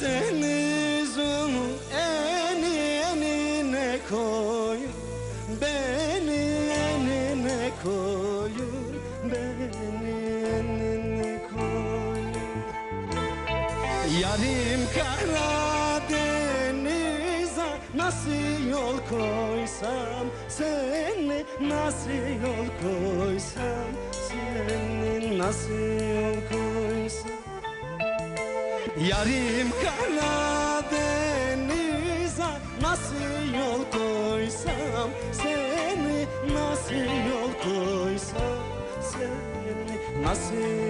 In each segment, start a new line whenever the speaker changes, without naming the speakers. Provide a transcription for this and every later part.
Karadeniz'in eni enine koy? Beni enine koyur Beni enine koyur Yarim Karadeniz'e nasıl yol koysam Seni nasıl yol koysam Seni nasıl yol koysam Yarim Karadeniz'e nasıl yol koysam Seni nasıl yol koysam Seni nasıl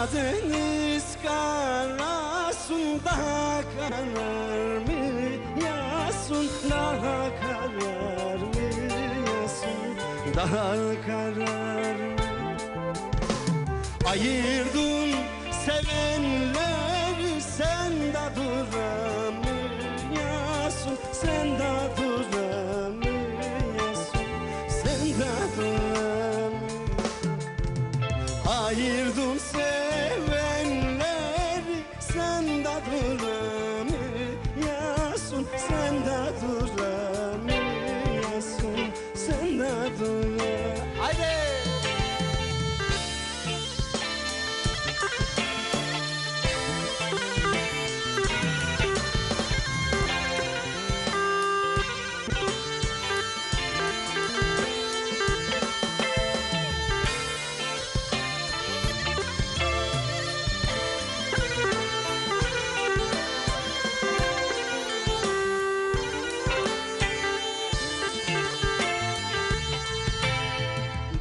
Karadeniz karasında karar mı? Yasun daha karar mı? Yasun daha karar mı? Ayırdın sevenleri sen de duramıyorsun Sen de duramıyorsun Sen de duramıyorsun Ayırdım sevenleri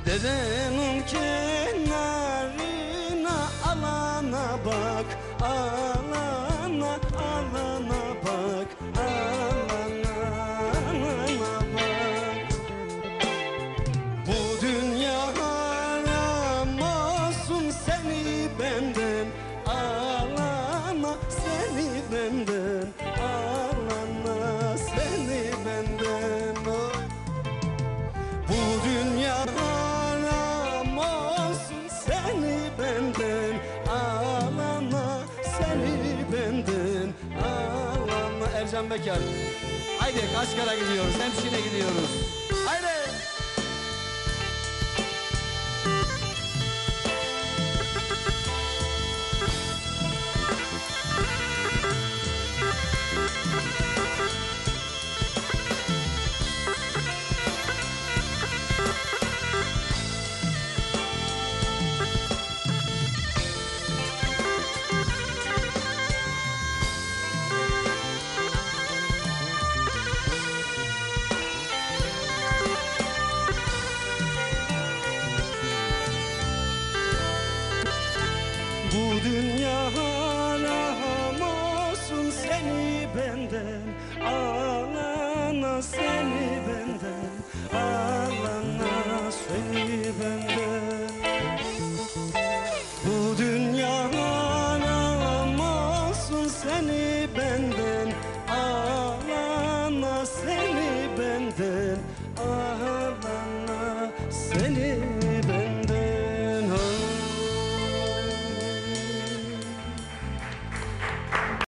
Dedenin kenarına alana bak Alana alana bak Alana alana bak. Bu dünya haram olsun seni benden Alana seni benden Alana Ercan Bekar Haydi Kaşgar'a gidiyoruz Hemşin'e gidiyoruz seni benden Alana seni benden Alana seni benden. Bu dünya haram olsun seni benden Alana seni benden Alana seni